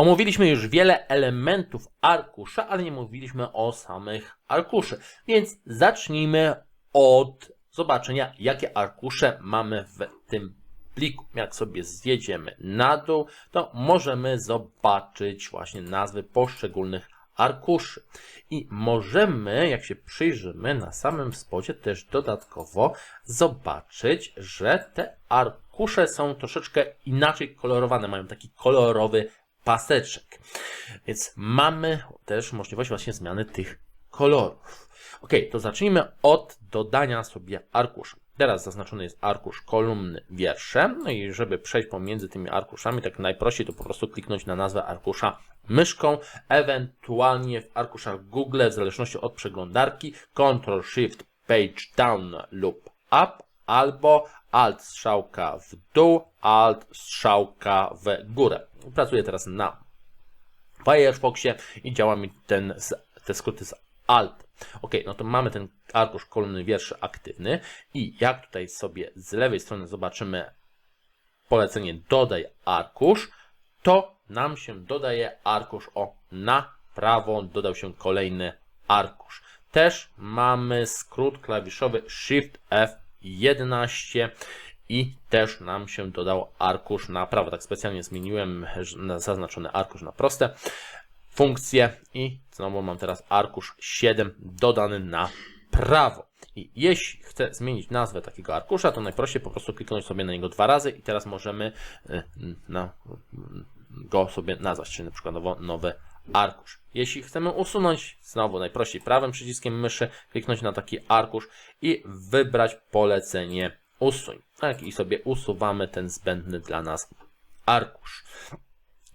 Omówiliśmy już wiele elementów arkusza, ale nie mówiliśmy o samych arkuszy. Więc zacznijmy od zobaczenia, jakie arkusze mamy w tym pliku. Jak sobie zjedziemy na dół, to możemy zobaczyć właśnie nazwy poszczególnych arkuszy. I możemy, jak się przyjrzymy na samym spodzie, też dodatkowo zobaczyć, że te arkusze są troszeczkę inaczej kolorowane, mają taki kolorowy paseczek. Więc mamy też możliwość właśnie zmiany tych kolorów. Ok, to zacznijmy od dodania sobie arkusza. Teraz zaznaczony jest arkusz kolumny wiersze. No i żeby przejść pomiędzy tymi arkuszami, tak najprościej to po prostu kliknąć na nazwę arkusza myszką, ewentualnie w arkuszach Google, w zależności od przeglądarki, Ctrl Shift Page Down lub Up, albo Alt strzałka w dół, Alt strzałka w górę. Pracuję teraz na Firefoxie i działa mi ten, te skróty z Alt. Ok, no to mamy ten arkusz kolumny wierszy aktywny i jak tutaj sobie z lewej strony zobaczymy polecenie dodaj arkusz, to nam się dodaje arkusz o na prawo, dodał się kolejny arkusz. Też mamy skrót klawiszowy Shift F11 i też nam się dodał arkusz na prawo. Tak specjalnie zmieniłem zaznaczony arkusz na proste funkcje i znowu mam teraz arkusz 7 dodany na prawo. I jeśli chcę zmienić nazwę takiego arkusza, to najprościej po prostu kliknąć sobie na niego dwa razy i teraz możemy na, go sobie nazwać, czyli na przykładowo nowy arkusz. Jeśli chcemy usunąć, znowu najprościej prawym przyciskiem myszy, kliknąć na taki arkusz i wybrać polecenie usuń. Tak, i sobie usuwamy ten zbędny dla nas arkusz.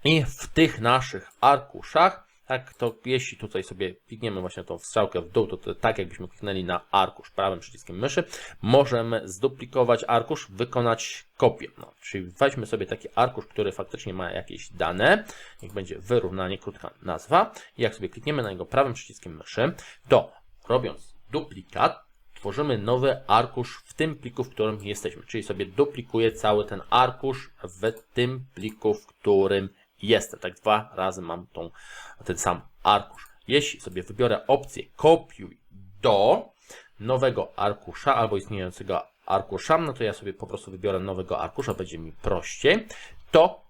I w tych naszych arkuszach, tak, to jeśli tutaj sobie klikniemy właśnie tą strzałkę w dół, to, to tak jakbyśmy kliknęli na arkusz prawym przyciskiem myszy, możemy zduplikować arkusz, wykonać kopię. No, czyli weźmy sobie taki arkusz, który faktycznie ma jakieś dane, niech będzie wyrównanie, krótka nazwa. I jak sobie klikniemy na niego prawym przyciskiem myszy, to robiąc duplikat, tworzymy nowy arkusz w tym pliku, w którym jesteśmy. Czyli sobie duplikuję cały ten arkusz w tym pliku, w którym jestem. Tak dwa razy mam tą, ten sam arkusz. Jeśli sobie wybiorę opcję kopiuj do nowego arkusza albo istniejącego arkusza, no to ja sobie po prostu wybiorę nowego arkusza, będzie mi prościej, to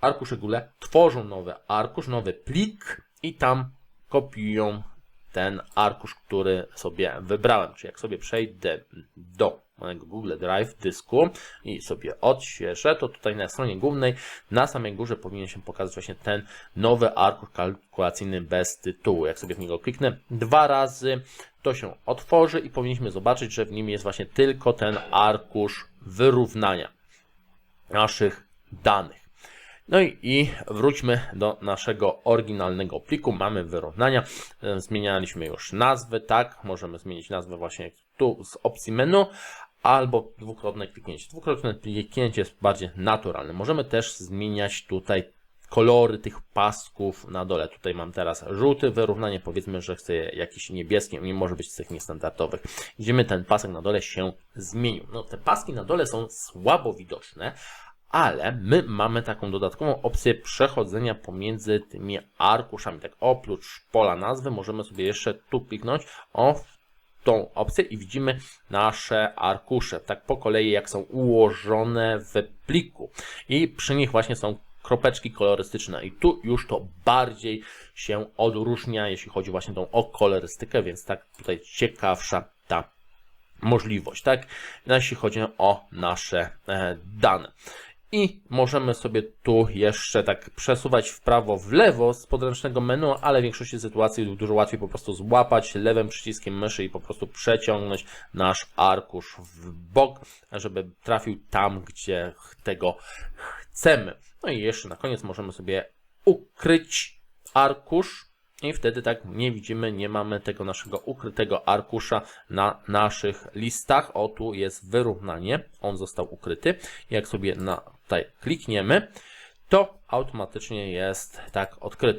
arkusze Google tworzą nowy arkusz, nowy plik i tam kopiują ten arkusz, który sobie wybrałem. Czyli jak sobie przejdę do mojego Google Drive dysku i sobie odświeżę, to tutaj na stronie głównej na samej górze powinien się pokazać właśnie ten nowy arkusz kalkulacyjny bez tytułu. Jak sobie w niego kliknę dwa razy, to się otworzy i powinniśmy zobaczyć, że w nim jest właśnie tylko ten arkusz wyrównania naszych danych. No i, i, wróćmy do naszego oryginalnego pliku. Mamy wyrównania. Zmienialiśmy już nazwy, tak? Możemy zmienić nazwę właśnie tu z opcji menu, albo dwukrotne kliknięcie. Dwukrotne kliknięcie jest bardziej naturalne. Możemy też zmieniać tutaj kolory tych pasków na dole. Tutaj mam teraz żółty wyrównanie, powiedzmy, że chcę jakiś niebieski, nie może być z tych niestandardowych. Idziemy, ten pasek na dole się zmienił. No, te paski na dole są słabo widoczne, ale my mamy taką dodatkową opcję przechodzenia pomiędzy tymi arkuszami. Tak oprócz pola nazwy możemy sobie jeszcze tu kliknąć o tą opcję i widzimy nasze arkusze, tak po kolei jak są ułożone w pliku i przy nich właśnie są kropeczki kolorystyczne i tu już to bardziej się odróżnia, jeśli chodzi właśnie tą o kolorystykę, więc tak tutaj ciekawsza ta możliwość, tak? Jeśli chodzi o nasze e, dane. I możemy sobie tu jeszcze tak przesuwać w prawo, w lewo z podręcznego menu, ale w większości sytuacji dużo łatwiej po prostu złapać lewym przyciskiem myszy i po prostu przeciągnąć nasz arkusz w bok, żeby trafił tam, gdzie tego chcemy. No i jeszcze na koniec możemy sobie ukryć arkusz i wtedy tak nie widzimy, nie mamy tego naszego ukrytego arkusza na naszych listach. O, tu jest wyrównanie, on został ukryty. Jak sobie na tutaj klikniemy, to automatycznie jest tak odkryty.